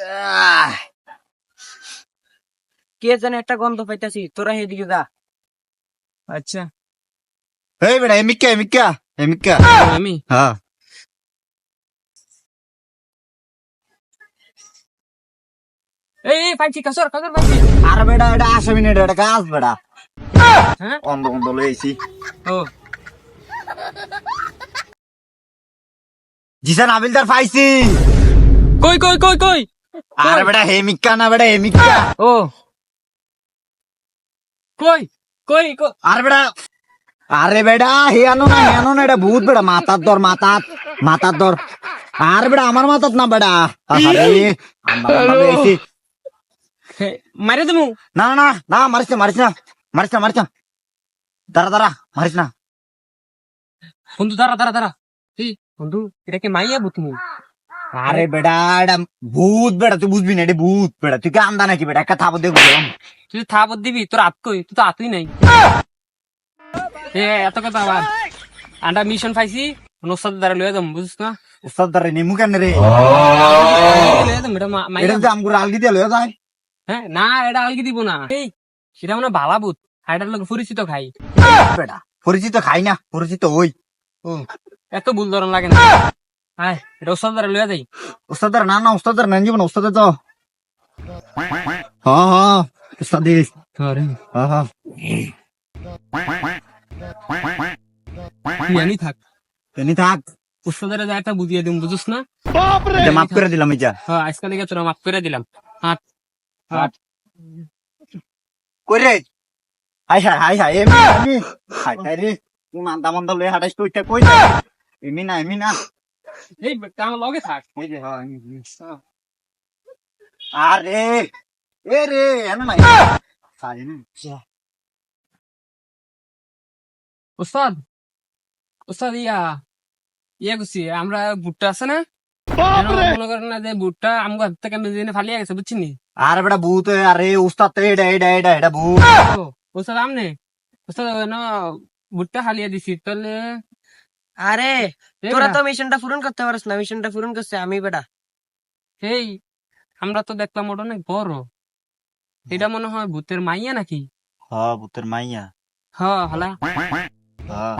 আহ, কে জানে একটা গন্ধ পাইতাছি? তোরা এদিকে যা। আচ্ছা। এই বেটা এমিকা এমিকা এমিকা আমি? হ্যাঁ। এই পাইছি কাসর কাসর পাইছি। আর বেটা এটা আসে মিনিট এটা কাজ বেটা। হ্যাঁ? অন্ধ অন্ধ লইছি ও। জিসান আবিলদার পাইছি। কই কই কই কই? আরে বেটা হেমিকা না বেটা হেমিকা ও কই কই কই আরে বেটা আরে বেটা হে আনো না হে আনো না এটা ভূত বেটা মাথার দর মাথাত মাথার দর আরে বেটা আমার মাথাত না বেটা আরে আমরা লইছি হে, মারে দেবো না না না না মারিস না মারিস না মারিস না মারিস না দাঁড়া দাঁড়া মারিস না বন্ধু দাঁড়া দাঁড়া দাঁড়া এই বন্ধু এটা কি মাইয়া বুতমু আরে বেটা এটা ভূত বেটা তুই বুঝবি না এটা ভূত বেটা। তুই কে আন্দা নাকি বেটা? একটা থাপ দিয়ে তুই থাপত দিবি তোর হাত কই? তুই তো হাতই নাই। এ এত কথা আবার। আন্ডা মিশন পাইছি দ্বারা লয়ে যাম বুঝিস না? উস্তাদ দারে নিমু কেন রে? এটা এটা আমগুলো আলগি দিয়ে লয়ে যায়। হ্যাঁ না এটা আলগি দিব না। এই সেটা মানে বালা বুত হাইটার লোক পরিচিত খাই। বেটা পরিচিত খাই না পরিচিত ওই এত ভুল ধরন লাগে না। হ্যাঁ এটা ওসাদ দ্বারা লয়ে যাই। উস্তাদ না না উস্তাদ দার নেন জীবন উস্তাদ তো হ্যাঁ হ্যাঁ উস্তাদ হ্যাঁ হ্যাঁ। থাক। এনি থাক। ওসাদের যা একটা বুঝিয়ে দিম বুঝিস না? মাফ করে দিলাম এটা হ্যাঁ আজকাল থেকে তোরা মাফ করে দিলাম। হাট হাট কই রে? হাই হাই হাই হাই হাই হাই রে মান্দা মান্দা লয়ে হাঁটাইস তো কই না এমি না। এই আমার লগে থাক হ্যাঁ। আরে এ রে এনো না হাই এমি ওস্তাদ ওস্তাদ ইয়া ইয়া করছি আমরা ভুট্টা আছে না মনে করেন না যে ভুট্টা আমগো হাত থেকে মেজে ফালিয়ে গেছে বুঝছি নি বেটা ভূত আরে উস্তাদ এটা এটা এটা এটা ভূত ওস্তাদ আমনে ওস্তাদ না ভুট্টা হালিয়ে দিছি তাহলে আরে তোরা তো মিশনটা পূরণ করতে পারিস না মিশনটা পূরণ করছে আমি বেটা। হেই আমরা তো দেখলাম ওটা অনেক বড়। এটা মনে হয় ভূতের মাইয়া নাকি? হ্যাঁ ভূতের মাইয়া। হ হালা। হ্যাঁ